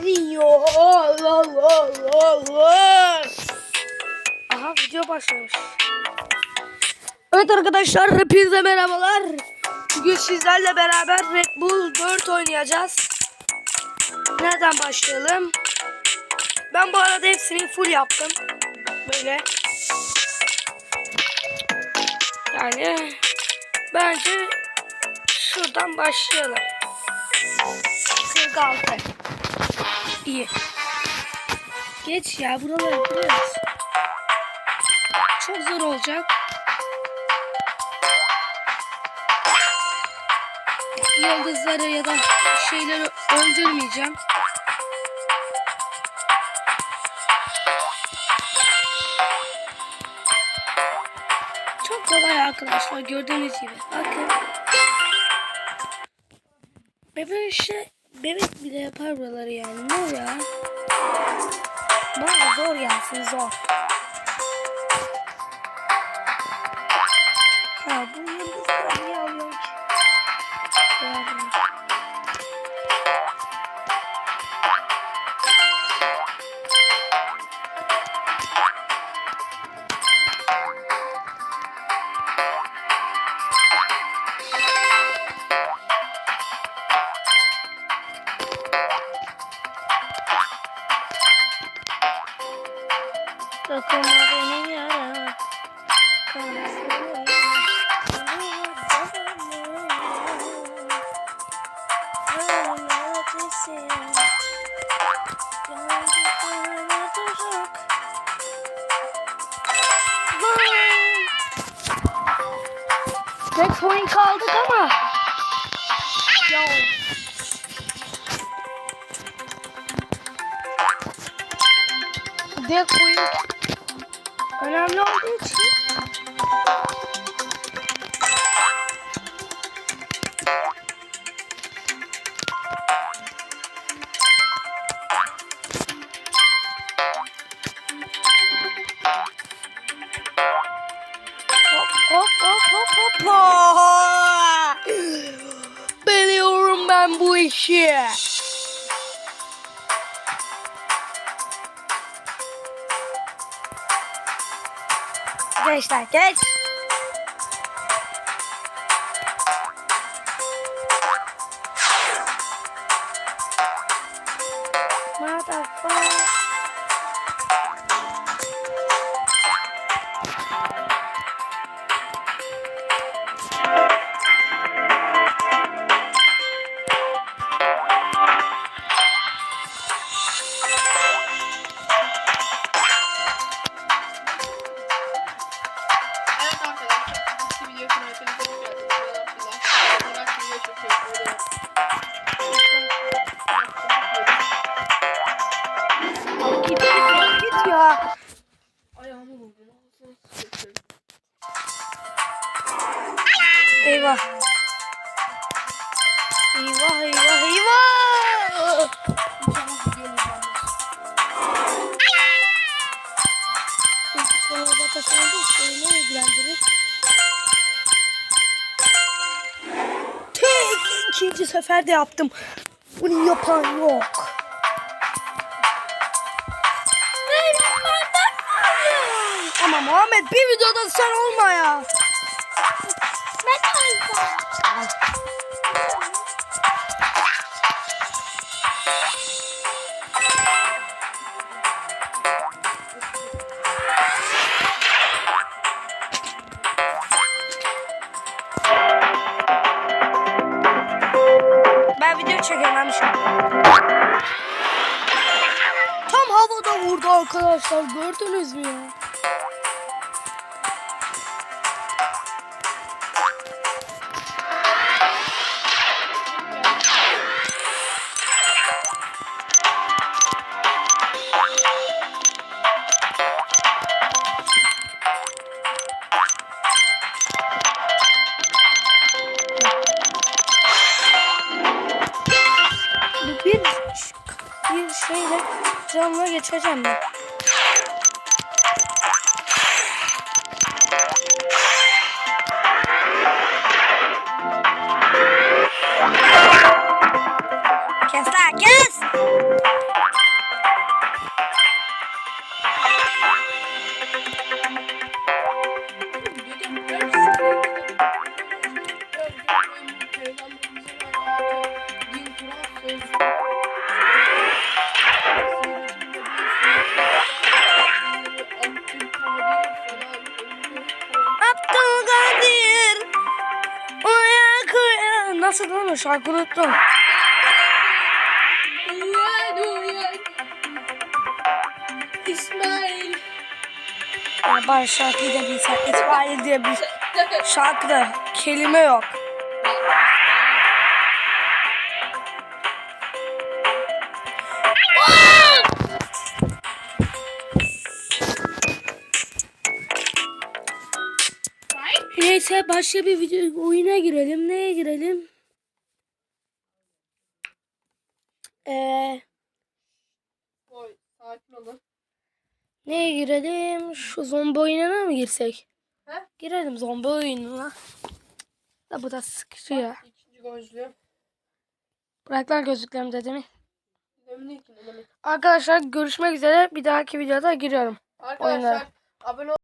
geliyor. Allah Allah Allah. Aha video başlamış. Evet arkadaşlar hepinize merhabalar. Bugün sizlerle beraber Red Bull 4 oynayacağız. Nereden başlayalım? Ben bu arada hepsini full yaptım. Böyle. Yani bence şuradan başlayalım. 46. İyi. Geç ya buraları biliyoruz. Çok zor olacak. Yıldızları ya da şeyleri öldürmeyeceğim. Çok kolay arkadaşlar gördüğünüz gibi. Bakın. Bebek şey bebek bile yapar buraları yani. Ne ya? Bana zor gelsin zor. Ha bu yıldızları niye alıyorum ki? Dokunma beni yara. Tek point kaldık ama. Ya. Tek point önemli olduğu için Hop hop hop hop hop. Biliyorum ben. Gençler geç. Git git git ya. ayağımı vurdum. Eyvah. Eyvah eyvah eyvah. Tek ikinci seferde yaptım. Bunu yapan yok. Ama Muhammed bir videoda sen olma ya. Ben video çekemem an. Tam havada vurdu arkadaşlar. Gördünüz mü ya? Bir şeyle canla geçeceğim ben. Kes lan kes. Mi? Şarkı unuttum. Uyan uyan. İsmail. Ya bari şarkıyı da bilsen. İsmail diye bir şarkıda kelime yok. Neyse başka bir video oyuna girelim. Neye girelim? Eee Oy sakin olun. neye girelim? Şu zombi oyununa mı girsek? He? Girelim zombi oyununa. Da bu da sıkıcı ya. İkinci gözlüğüm. Bırak lan gözlüklerimi iki önemli. Arkadaşlar görüşmek üzere. Bir dahaki videoda giriyorum. Arkadaşlar Oyunlara. abone